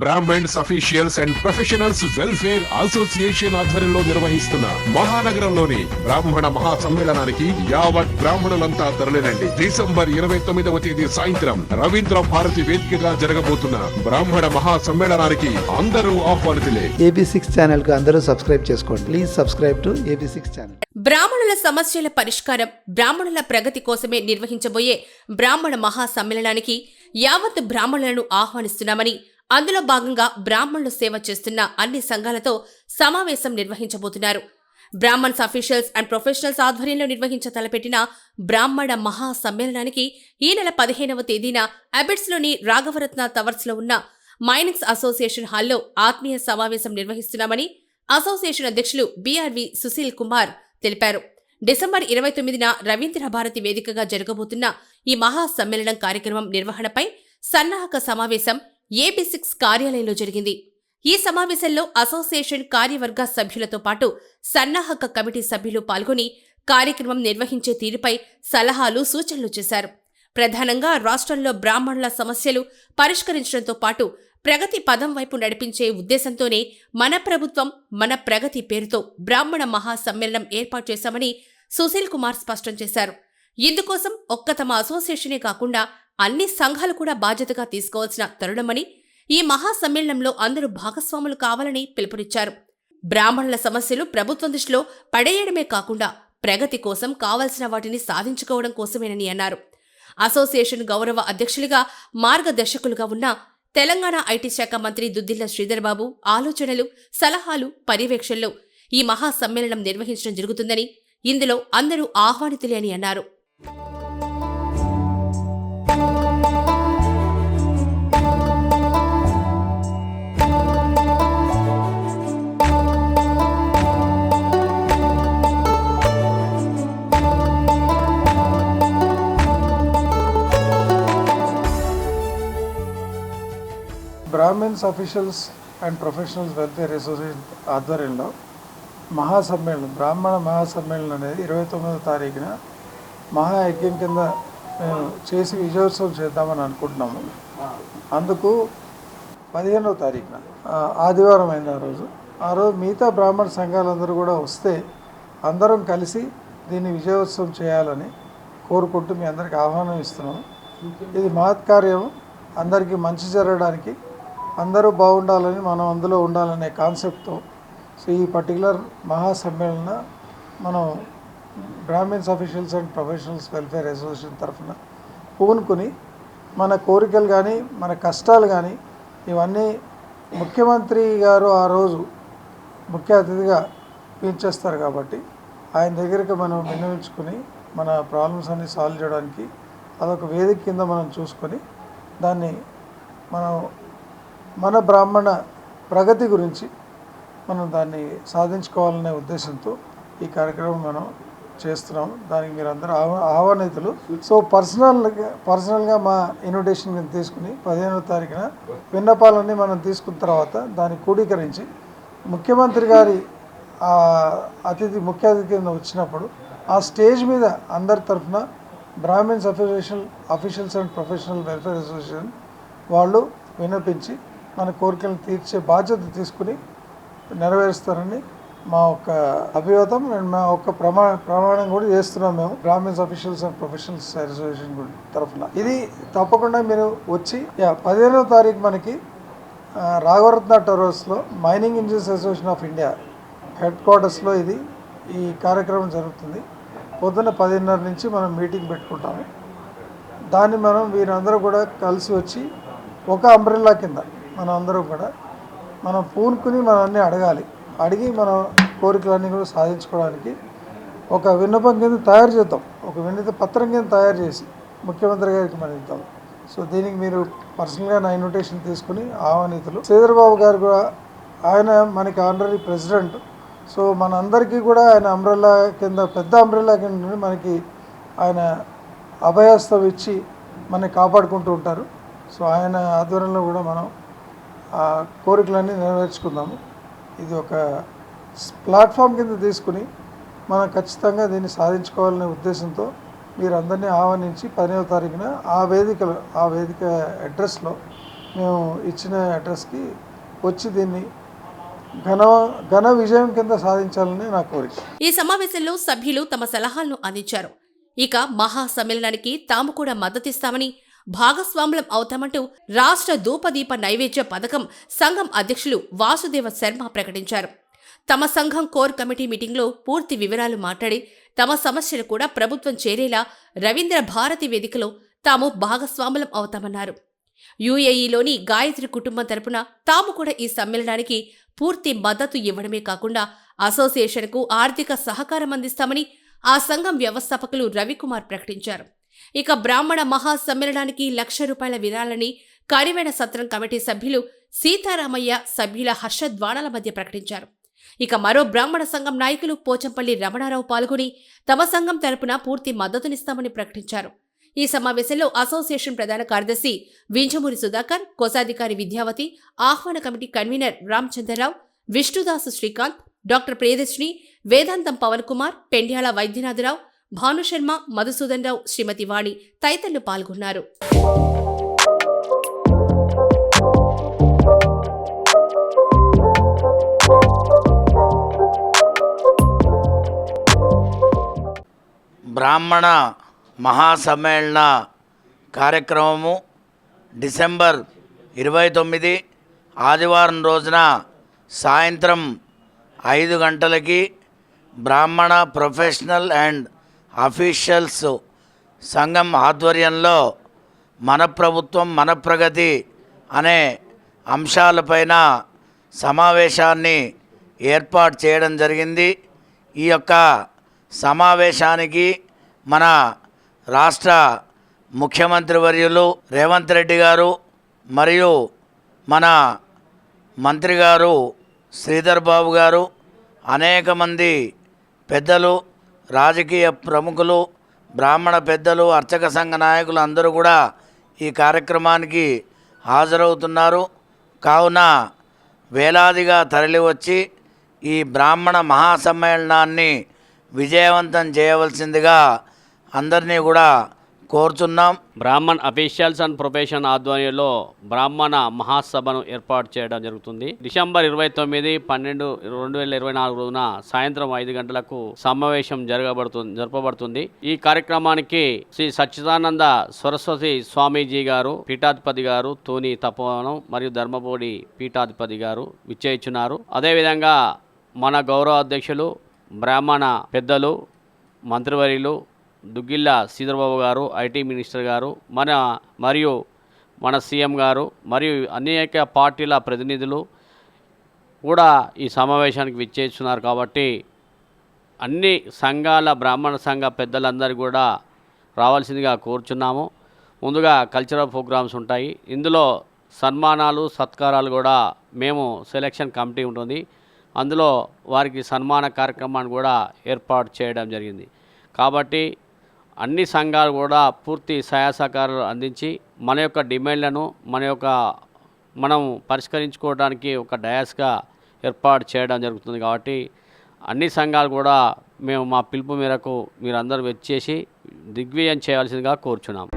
Brahmins officials and professionals welfare association ఆధ్వర్యంలో నిర్వహిస్తున్న మహానగరంలోని బ్రాహ్మణ మహా సమ్మేళనానికి యావత్ బ్రాహ్మణులంతా తరలిరండి. డిసెంబర్ ఇరవై తొమ్మిదవ తేదీ సాయంత్రం రవీంద్ర భారతి వేదికగా జరగబోతున్న బ్రాహ్మణ మహా సమ్మేళనానికి అందరూ ఆహ్వానితులే ఏబీ సిక్స్ ఛానల్కి అందరూ సబ్స్క్రైబ్ చేసుకోండి. Please subscribe to AB six channel. బ్రాహ్మణుల సమస్యల పరిష్కారం బ్రాహ్మణుల ప్రగతి కోసమే నిర్వహించబోయే బ్రాహ్మణ మహా సమ్మేళనానికి యావత్ బ్రాహ్మణులను ఆహ్వానిస్తున్నామని అందులో భాగంగా బ్రాహ్మణులు సేవ చేస్తున్న అన్ని సంఘాలతో సమావేశం నిర్వహించబోతున్నారు. బ్రాహ్మణ్స్ అఫీషియల్స్ అండ్ ప్రొఫెషనల్స్ ఆధ్వర్యంలో నిర్వహించ తలపెట్టిన బ్రాహ్మణ మహా సమ్మేళనానికి ఈ నెల పదిహేనవ తేదీన అబిడ్స్లోని రాఘవరత్న టవర్స్లో ఉన్న మైనింగ్స్ అసోసియేషన్ హాల్లో ఆత్మీయ సమావేశం నిర్వహిస్తున్నామని అసోసియేషన్ అధ్యక్షులు బీఆర్వి సుశీల్ కుమార్ తెలిపారు. డిసెంబర్ ఇరవై తొమ్మిదిన రవీంద్ర భారతి వేదికగా జరగబోతున్న ఈ మహా సమ్మేళనం కార్యక్రమం నిర్వహణపై సన్నాహక సమావేశం ఏబీ సిక్స్ కార్యాలయంలో జరిగింది. ఈ సమావేశంలో అసోసియేషన్ కార్యవర్గ సభ్యులతో పాటు సన్నాహక కమిటీ సభ్యులు పాల్గొని కార్యక్రమం నిర్వహించే తీరుపై సలహాలు సూచనలు చేశారు. ప్రధానంగా రాష్ట్రంలో బ్రాహ్మణుల సమస్యలు పరిష్కరించడంతో పాటు ప్రగతి పదం వైపు నడిపించే ఉద్దేశంతోనే మన ప్రభుత్వం మన ప్రగతి పేరుతో బ్రాహ్మణ మహా సమ్మేళనం ఏర్పాటు చేశామని సుశీల్ కుమార్ స్పష్టం చేశారు. ఇందుకోసం ఒక్క తమ అసోసియేషనే కాకుండా అన్ని సంఘాలు కూడా బాధ్యతగా తీసుకోవాల్సిన తరుణమని ఈ మహాసమ్మేళనంలో అందరూ భాగస్వాములు కావాలని పిలుపునిచ్చారు. బ్రాహ్మణుల సమస్యలు ప్రభుత్వం దృష్టిలో పడేయడమే కాకుండా ప్రగతి కోసం కావలసిన వాటిని సాధించుకోవడం కోసమేనని అన్నారు. అసోసియేషన్ గౌరవ అధ్యక్షులుగా మార్గదర్శకులుగా ఉన్న తెలంగాణ ఐటీ శాఖ మంత్రి దుద్దిల్ల శ్రీధర్బాబు ఆలోచనలు సలహాలు పర్యవేక్షణలో ఈ మహాసమ్మేళనం నిర్వహించడం జరుగుతుందని ఇందులో అందరూ ఆహ్వానితులే అని అన్నారు. Brahmins officials and professionals welfare association ఆధ్వర్యంలో మహాసమ్మేళనం బ్రాహ్మణ మహాసమ్మేళనం అనేది ఇరవై తొమ్మిదో తారీఖున మహాయజ్ఞం కింద మేము చేసి విజయోత్సవం చేద్దామని అనుకుంటున్నాము. అందుకు పదిహేనవ తారీఖున ఆదివారం అయింది ఆ రోజు. ఆ రోజు మిగతా బ్రాహ్మణ సంఘాలందరూ కూడా వస్తే అందరం కలిసి దీన్ని విజయోత్సవం చేయాలని కోరుకుంటూ మీ అందరికి ఆహ్వానం ఇస్తున్నాము. ఇది మహత్కార్యం. అందరికీ మంచి జరగడానికి అందరూ బాగుండాలని మనం అందులో ఉండాలనే కాన్సెప్ట్తో సో ఈ పర్టికులర్ మహాసమ్మేళన మనం Brahmins officials and professionals welfare association తరఫున పూనుకుని మన కోరికలు కానీ మన కష్టాలు కానీ ఇవన్నీ ముఖ్యమంత్రి గారు ఆ రోజు ముఖ్య అతిథిగా పీల్చేస్తారు కాబట్టి ఆయన దగ్గరికి మనం విన్నవించుకుని మన ప్రాబ్లమ్స్ అన్ని సాల్వ్ చేయడానికి అదొక వేదిక కింద మనం చూసుకొని దాన్ని మనం మన బ్రాహ్మణ ప్రగతి గురించి మనం దాన్ని సాధించుకోవాలనే ఉద్దేశంతో ఈ కార్యక్రమం మనం చేస్తున్నాం. దానికి మీరు అందరూ ఆహ్వా ఆహ్వానితులు. సో పర్సనల్గా పర్సనల్గా మా ఇన్విటేషన్ తీసుకుని పదిహేనవ తారీఖున విన్నపాలన్నీ మనం తీసుకున్న తర్వాత దాన్ని క్రోడీకరించి ముఖ్యమంత్రి గారి అతిథి ముఖ్య అతిథి కింద వచ్చినప్పుడు ఆ స్టేజ్ మీద అందరి తరఫున Brahmins association officials and professional welfare association వాళ్ళు విన్నపించి మన కోరికలను తీర్చే బాధ్యత తీసుకుని నెరవేరుస్తారని మా ఒక అభివాదం అండ్ మా ఒక ప్రమా ప్రమాణం కూడా చేస్తున్నాం మేము. Brahmins officials and professionals association తరఫున. ఇది తప్పకుండా మీరు వచ్చి పదిహేనవ తారీఖు మనకి Raghavaratna టెరోస్లో mining engineers association of India head క్వార్టర్స్లో ఇది ఈ కార్యక్రమం జరుగుతుంది. పొద్దున్న పదిన్నర నుంచి మనం మీటింగ్ పెట్టుకుంటాము. దాన్ని మనం వీరందరూ కూడా కలిసి వచ్చి ఒక అంబ్రెల్లా కింద మనం అందరూ కూడా మనం పూనుకుని మనం అన్నీ అడగాలి. అడిగి మన కోరికలన్నీ కూడా సాధించుకోవడానికి ఒక విన్నపం కింద తయారు చేద్దాం. ఒక వినతి పత్రం కింద తయారు చేసి ముఖ్యమంత్రి గారికి మనం ఇద్దాం సో దీనికి మీరు పర్సనల్గా నా ఇన్విటేషన్ తీసుకుని ఆహ్వానితులు. శ్రీధరబాబు గారు కూడా ఆయన మనకి ఆనరీ ప్రెసిడెంట్. సో మనందరికీ కూడా ఆయన అంబ్రెల్లా కింద పెద్ద అంబ్రెల్లా కింద మనకి ఆయన అభయస్థం ఇచ్చి మనని కాపాడుకుంటూ ఉంటారు. సో ఆయన ఆధ్వర్యంలో కూడా మనం ఆ కోరికలన్నీ నెరవేర్చుకుందాము. ఇది ఒక ప్లాట్ఫామ్ కింద తీసుకుని మనం ఖచ్చితంగా దీన్ని సాధించుకోవాలనే ఉద్దేశంతో మీరు అందరినీ ఆహ్వానించి పదిహేవ తారీఖున ఆ వేదికలో ఆ వేదిక అడ్రస్లో మేము ఇచ్చిన అడ్రస్కి వచ్చి దీన్ని ఘన ఘన విజయం కింద సాధించాలని నా కోరిక. ఈ సమావేశంలో సభ్యులు తమ సలహాలను అందించారు. ఇక మహా సమ్మేళనానికి తాము కూడా మద్దతిస్తామని భాగస్వాములం అవుతామంటూ రాష్ట్ర ధూపదీప నైవేద్య పథకం సంఘం అధ్యక్షులు వాసుదేవ శర్మ ప్రకటించారు. తమ సంఘం కోర్ కమిటీ మీటింగ్లో పూర్తి వివరాలు మాట్లాడి తమ సమస్యలు కూడా ప్రభుత్వం చేరేలా రవీంద్ర భారతి వేదికలో తాము భాగస్వాములం అవుతామన్నారు. యుఏఈలోని గాయత్రి కుటుంబం తరపున తాము కూడా ఈ సమ్మేళనానికి పూర్తి మద్దతు ఇవ్వడమే కాకుండా అసోసియేషన్కు ఆర్థిక సహకారం అందిస్తామని ఆ సంఘం వ్యవస్థాపకులు రవికుమార్ ప్రకటించారు. ఇక బ్రాహ్మణ మహా సమ్మేళనానికి లక్ష రూపాయల విరాళని కరివేణ సత్రం కమిటీ సభ్యులు సీతారామయ్య సభ్యుల హర్షద్వాణాల మధ్య ప్రకటించారు. ఇక మరో బ్రాహ్మణ సంఘం నాయకులు పోచంపల్లి రమణారావు పాల్గొని తమ సంఘం తరపున పూర్తి మద్దతునిస్తామని ప్రకటించారు. ఈ సమావేశంలో అసోసియేషన్ ప్రధాన కార్యదర్శి వింజమూరి సుధాకర్ కోశాధికారి విద్యావతి ఆహ్వాన committee convener Ramachandrarao Vishnudasu Srikanth doctor Priyadarshini Vedantam Pavan Kumar Pendyala వైద్యనాథరావు భానుశర్మ Madhusudan రావు శ్రీమతి వాణి తదితరులు పాల్గొన్నారు. బ్రాహ్మణ మహాసమ్మేళన కార్యక్రమము డిసెంబర్ ఇరవై తొమ్మిది ఆదివారం రోజున సాయంత్రం ఐదు గంటలకి బ్రాహ్మణ ప్రొఫెషనల్ అండ్ అఫీషియల్స్ సంఘం ఆధ్వర్యంలో మన ప్రభుత్వం మన ప్రగతి అనే అంశాలపైన సమావేశాన్ని ఏర్పాటు చేయడం జరిగింది. ఈ యొక్క సమావేశానికి మన రాష్ట్ర ముఖ్యమంత్రి వర్యులు రేవంత్ రెడ్డి గారు మరియు మన మంత్రి గారు శ్రీధర్ బాబు గారు అనేక మంది పెద్దలు రాజకీయ ప్రముఖులు బ్రాహ్మణ పెద్దలు అర్చక సంఘ నాయకులు అందరూ కూడా ఈ కార్యక్రమానికి హాజరవుతున్నారు. కావున వేలాదిగా తరలివచ్చి ఈ బ్రాహ్మణ మహాసమ్మేళనాన్ని విజయవంతం చేయవలసిందిగా అందరినీ కూడా కోరుతున్నాం బ్రాహ్మణ్ అఫీషియల్స్ అండ్ ప్రొఫెషన్ ఆధ్వర్యంలో బ్రాహ్మణ మహాసభను ఏర్పాటు చేయడం జరుగుతుంది. డిసెంబర్ ఇరవై తొమ్మిది పన్నెండు రెండు వేల ఇరవై నాలుగు రోజున సాయంత్రం ఐదు గంటలకు సమావేశం జరగబడుతుంది జరపబడుతుంది. ఈ కార్యక్రమానికి శ్రీ సచ్చిదానంద సరస్వతి స్వామీజీ గారు పీఠాధిపతి గారు తోని తపోవనం మరియు ధర్మబోడి పీఠాధిపతి గారు విచ్చేయించున్నారు. అదేవిధంగా మన గౌరవ అధ్యక్షులు బ్రాహ్మణ పెద్దలు మంత్రివర్యులు దుగ్గిల్ల సీధర్బాబు గారు ఐటీ మినిస్టర్ గారు మన మరియు మన సీఎం గారు మరియు అనేక పార్టీల ప్రతినిధులు కూడా ఈ సమావేశానికి విచ్చేస్తున్నారు కాబట్టి అన్ని సంఘాల బ్రాహ్మణ సంఘ పెద్దలందరూ కూడా రావాల్సిందిగా కోరుచున్నాము. ముందుగా కల్చరల్ ప్రోగ్రామ్స్ ఉంటాయి. ఇందులో సన్మానాలు సత్కారాలు కూడా మేము సెలక్షన్ కమిటీ ఉంటుంది. అందులో వారికి సన్మాన కార్యక్రమాన్ని కూడా ఏర్పాటు చేయడం జరిగింది. కాబట్టి అన్ని సంఘాలు కూడా పూర్తి సహాయసహకారాలు అందించి మన యొక్క డిమాండ్లను మన యొక్క మనం పరిష్కరించుకోవడానికి ఒక డయాస్గా ఏర్పాటు చేయడం జరుగుతుంది కాబట్టి అన్ని సంఘాలు కూడా మేము మా పిలుపు మేరకు మీరందరూ వచ్చేసి దిగ్విజయం చేయాల్సిందిగా కోరుచున్నాం.